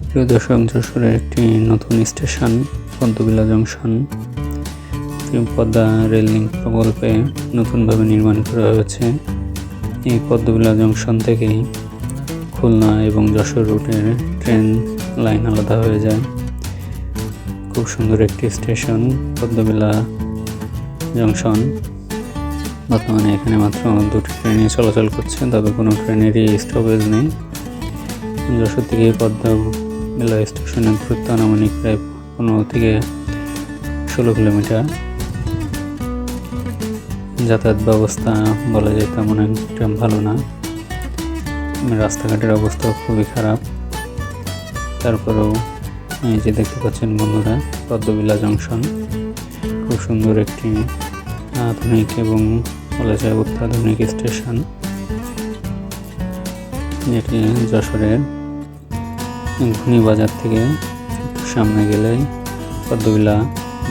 প্রিয় দর্শক, যশোরের একটি নতুন station Padmabila junction Padma rail link প্রকল্পে নতুনভাবে নির্মাণ করা হয়েছে। এই পদ্মবিলা জংশন থেকেই খুলনা এবং যশোর রুটের ট্রেন লাইন আলাদা হয়ে যায়। খুব সুন্দর একটি স্টেশন পদ্মবিলা জংশন বর্তমানে এখানে মাত্র দুটি ট্রেনই চলাচল করছে, তবে কোনো ট্রেনেরই স্টপেজ নেই। যশোর থেকে পদ্মা মেলা স্টেশনের দূরত্ব আনুমানিক প্রায় পনেরো থেকে ষোলো কিলোমিটার। যাতায়াত ব্যবস্থা বলা যায় তেমন একটা ভালো না। রাস্তাঘাটের অবস্থা খুবই খারাপ। তারপরেও এই যে দেখতে পাচ্ছেন বন্ধুরা, পদ্মবিলা জংশন। খুব সুন্দর একটি আধুনিক এবং বলা যায় অত্যাধুনিক স্টেশন। যেটি যশোরের ঘুনিবাজার থেকে সামনে গেলেই পদ্মবিলা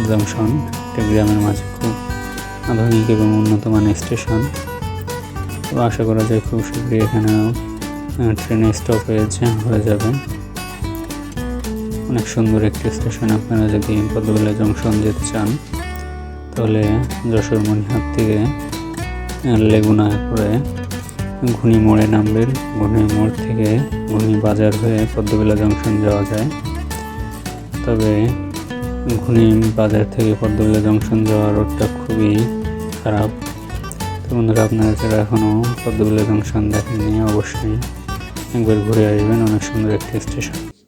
জংশন, একটি গ্রামের মাঝে খুব আধুনিক এবং উন্নত মানের স্টেশন। তো আশা করা যায় খুব শীঘ্রই এখানেও ট্রেনের স্টপেজ হয়ে যাবে। অনেক সুন্দর একটি স্টেশন। আপনারা যদি পদ্মবিলা জংশন যেতে চান, তাহলে যশোর মনিহাট থেকে লেগুনা করে ঘুনি মোড়ে নামবেন। ঘুনি মোড় থেকে ঘুনি বাজার হয়ে পদ্মবিলা জংশন যাওয়া যায়। তবে ঘুনি বাজার থেকে পদ্মবিলা জংশন যাওয়ার রোডটা খুবই খারাপ। তো বন্ধুরা, আপনারা যারা এখনও পদ্মবিলা জংশন দেখেননি, অবশ্যই একবার ঘুরে আসবেন। অনেক সুন্দর একটি স্টেশন।